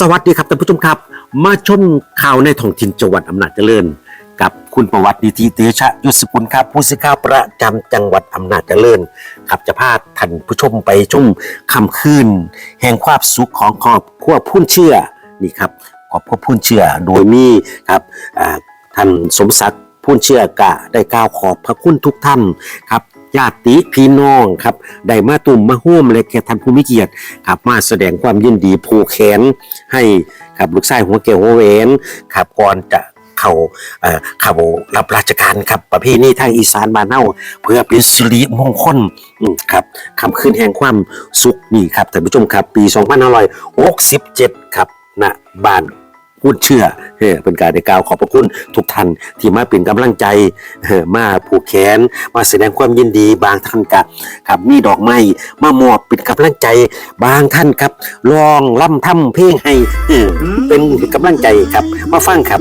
สวัสดีครับท่านผู้ชมครับ มาชมข่าวในท้องถิ่นจังหวัดอำนาจเจริญ กับคุณประวัตินิติเตชะยศกุลครับผู้สื่อข่าวประจำจังหวัดอำนาจเจริญครับจะพาท่านผู้ชมไปชมคำคืนแห่งความสุขของครอบครัวพุ่นเชื่อนี่ครับครอบครัวพุ่นเชื่อโดยมีครับท่านสมศักดิ์พุ่นเชื่อกะได้กล่าวขอบพระคุณทุกท่านครับ ญาติพี่น้องครับได้มาตุ่มมาห่วมและแก่ท่านผู้มีเกียรติครับมาแสดงความยินดีผูกแขนให้ครับลูกชายหัวเกี่ยวหัวเวนครับก่อนจะเข้าเอ่อเข้ารับราชการครับประเพณีทางอีสานบ้านเฮาเพื่อเป็นสิริมงคลครับคำคืนแห่งความสุขนี่ครับท่านผู้ชมครับ ปี 2567 ครับณบ้าน พูดเชื่อเออเป็นการได้กล่าวขอบพระคุณทุกท่านที่มาเป็นกำลังใจมาผูกแขน มาแสดงความยินดีบางท่านกับครับมีดอกไม้มามอบเป็นกำลังใจ บางท่านครับลองล่ำทำเพลงให้เออเป็นกำลังใจครับ มาฟังครับ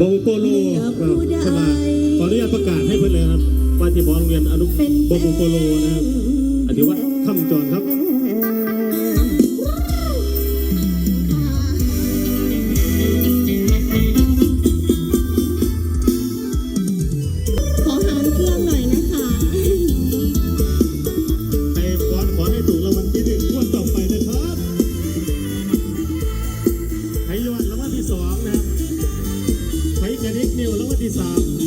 บงโปโลครับใช่ไหมขออนุญาตประกาศให้เพื่อนเลยครับว่าที่บอลเรียนอนุบงโปโลนะครับอธิวัตรคำจรครับ ว